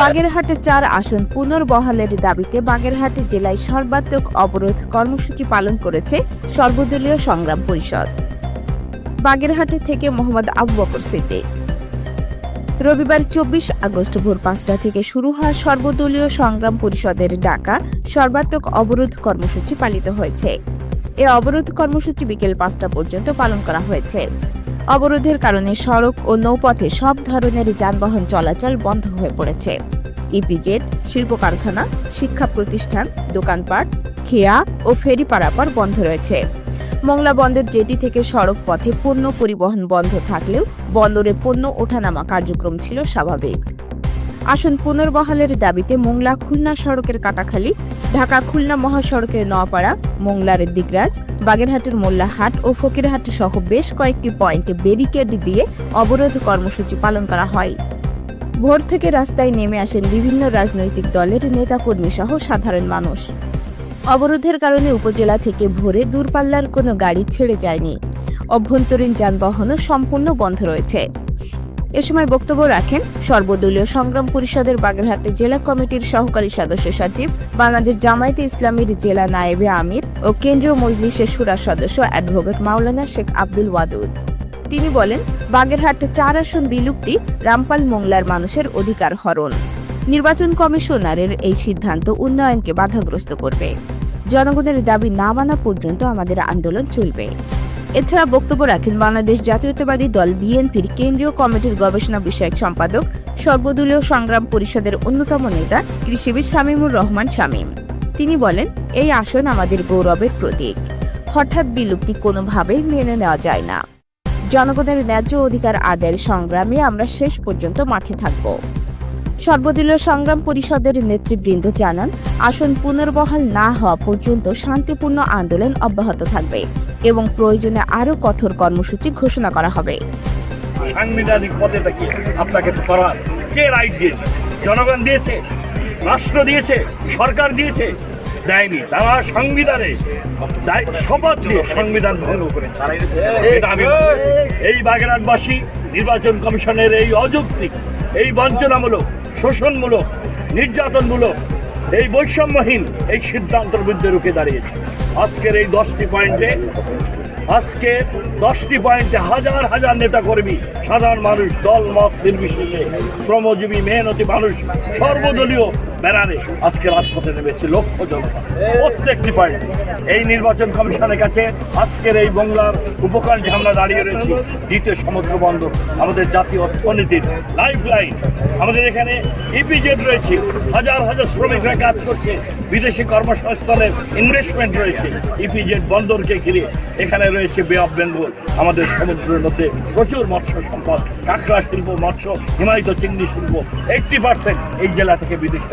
বাগেরহাটে চার আসন পুনর্বহালের দাবিতে বাগেরহাটে জেলায় সর্বাত্মক অবরোধ কর্মসূচি পালন করেছে সর্বদলীয় সংগ্রাম পরিষদ। বাগেরহাটে থেকে মোহাম্মদ আবু বকর সিদ্দিক। রবিবার চব্বিশ আগস্ট ভোর পাঁচটা থেকে শুরু হওয়া সর্বদলীয় সংগ্রাম পরিষদের ডাকা সর্বাত্মক অবরোধ কর্মসূচি পালিত হয়েছে। এ অবরোধ কর্মসূচি বিকেল পাঁচটা পর্যন্ত পালন করা হয়েছে। অবরোধের কারণে সড়ক ও নৌপথে সব ধরনের যানবাহন চলাচল বন্ধ হয়ে পড়েছে। ইপিজেড শিল্প কারখানা শিক্ষা প্রতিষ্ঠান, দোকানপাট, খেয়া ও ফেরি পারাপার বন্ধ রয়েছে। মংলা বন্দর জেটি থেকে সড়ক পথে পণ্য পরিবহন বন্ধ থাকলেও বন্দরে পণ্য ওঠানামা কার্যক্রম ছিল স্বাভাবিক। আসন পুনর্বহালের দাবিতে মোংলা খুলনা সড়কের কাটাখালী, ঢাকা খুলনা মহাসড়কের নোয়াপাড়া মোংলার দিগরাজ, বাগেরহাটের মোল্লাহাট ও ফকিরহাট সহ বেশ কয়েকটি পয়েন্টে ব্যারিকেড দিয়ে অবরোধ কর্মসূচি পালন করা হয়। ভোর থেকে রাস্তায় নেমে আসেন বিভিন্ন রাজনৈতিক দলের নেতাকর্মী সহ সাধারণ মানুষ। অবরোধের কারণে উপজেলা থেকে ভোরে দূরপাল্লার কোনো গাড়ি ছেড়ে যায়নি। অভ্যন্তরীণ যানবাহনও সম্পূর্ণ বন্ধ রয়েছে। এ সময় বক্তব্য রাখেন সর্বদলীয় সংগ্রাম পরিষদের বাগেরহাটে জেলা কমিটির সহকারী সদস্য সচিব, বাংলাদেশ জামায়াতে ইসলামীর জেলা নায়েবে আমির ও কেন্দ্রীয় মজলিসের সুরা সদস্য অ্যাডভোকেট মাওলানা শেখ আব্দুল ওয়াদুদ। তিনি বলেন, বাগেরহাটে চার আসন বিলুপ্তি, রামপাল মোংলার মানুষের অধিকার হরণ। নির্বাচন কমিশনারের এই সিদ্ধান্ত উন্নয়নকে বাধাগ্রস্ত করবে। জনগণের দাবি না মানা পর্যন্ত আমাদের আন্দোলন চলবে। এছাড়া বক্তব্য রাখেন বাংলাদেশ জাতীয়তাবাদী দল বিএনপির কেন্দ্রীয় কমিটির গবেষণা বিষয়ক সম্পাদক, সর্বদলীয় সংগ্রাম পরিষদের অন্যতম নেতা কৃষিবিদ শামীমুর রহমান শামীম। তিনি বলেন, এই আসন আমাদের গৌরবের প্রতীক। হঠাৎ বিলুপ্তি কোনোভাবেই মেনে নেওয়া যায় না। জনগণের ন্যায্য অধিকার আদায়ের সংগ্রামে আমরা শেষ পর্যন্ত মাঠে থাকব। সর্বদলীয় সংগ্রাম পরিষদের নেতৃবৃন্দ জানান, আসন পুনর্বহাল না হওয়া পর্যন্ত শান্তিপূর্ণ আন্দোলন অব্যাহত থাকবে এবং প্রয়োজনে আরও কঠোর কর্মসূচি ঘোষণা করা হবে। সাংবিধানিক পদেটা কি আপনাকে করার কে রাইট দিয়েছে? জনগণ দিয়েছে, রাষ্ট্র দিয়েছে, সরকার দিয়েছে, দেয়নি। তারা সংবিধানে শপথ দিয়ে সংবিধান ভঙ্গ করেছে। আমি এই বাগেরহাটবাসী নির্বাচন কমিশনের এই অযৌক্তিক, এই বঞ্চনামূলক শোষণমূলক, নির্যাতনমূলক, এই বৈষম্যহীন এই সিদ্ধান্তের বিরুদ্ধে রুখে দাঁড়িয়েছে। আজকের এই দশটি পয়েন্টে, আজকে দশটি পয়েন্টে হাজার হাজার নেতা কর্মী সাধারণ মানুষ দল মত নির্বিশেষে শ্রমজীবী, মেহনতি মানুষ, সর্বদলীয় ব্যানারে আজকে রাজপথে নেমেছে লক্ষ জনতা। প্রত্যেকটি পয়েন্ট এই নির্বাচন কমিশনের কাছে আজকের এই বাংলার উপকণ্ঠে আমরা দাঁড়িয়ে রয়েছি, দ্বিতীয় সমুদ্র বন্দর, আমাদের জাতীয় অর্থনীতির লাইফ লাইন আমাদের এখানে ইপিজেড রয়েছে, হাজার হাজার শ্রমিকরা কাজ করছে, বিদেশি কর্মসংস্থানের ইনভেস্টমেন্ট রয়েছে। ইপিজেড বন্দরকে ঘিরে এখানে রয়েছে বে অফ বেঙ্গল আমাদের সমুদ্রের মধ্যে প্রচুর মৎস্য সম্পদ, কাঁকড়া শিল্প, মৎস্য, হিমায়িত চিংড়ি শিল্প এইটটি পার্সেন্ট এই জেলা থেকে বিদেশে